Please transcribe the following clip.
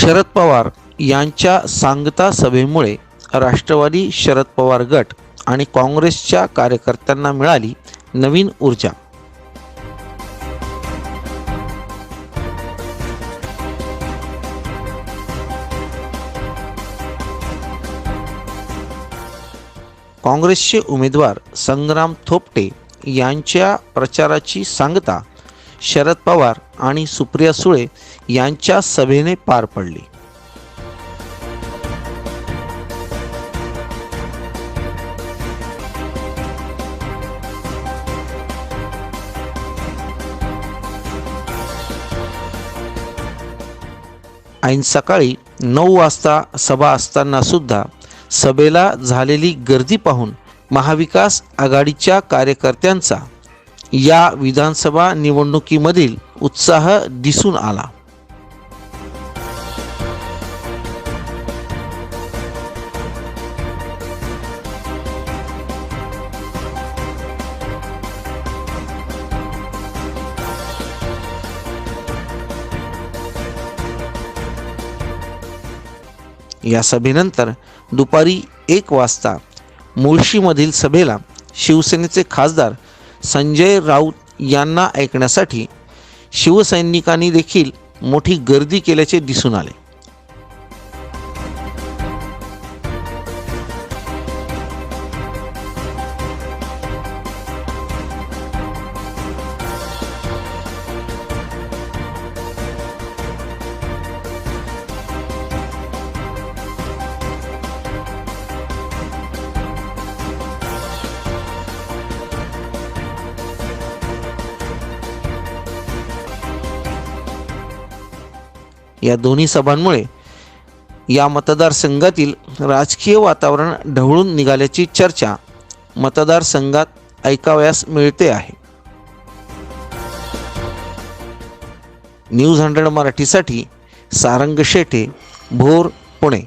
शरद पवार यांच्या सांगता सभेमुळे राष्ट्रवादी शरद पवार गट आणि काँग्रेसच्या कार्यकर्त्यांना मिळाली नवीन ऊर्जा. काँग्रेसचे उमेदवार संग्राम थोपटे यांच्या प्रचाराची सांगता शरद पवार आणि सुप्रिया सुळे यांच्या सभेने पार पडली. ऐन सकाळी नऊ वाजता सभा असताना सुद्धा सभेला झालेली गर्दी पाहून महाविकास आघाडीच्या कार्यकर्त्यांचा या विधानसभा निवडणुकीमधील उत्साह दिसून आला. या सभेनंतर दुपारी एक वाजता मुळशीमधील सभेला शिवसेनेचे खासदार संजय राऊत यांना ऐकण्यासाठी शिवसैनिकांनी देखील मोठी गर्दी केल्याचे दिसून आले. या दोन्ही सभांमुळे या मतदारसंघातील राजकीय वातावरण ढवळून निघाल्याची चर्चा मतदारसंघात ऐकावयास मिळते आहे. न्यूज हंड्रेड मराठीसाठी सारंग शेटे भोर पुणे.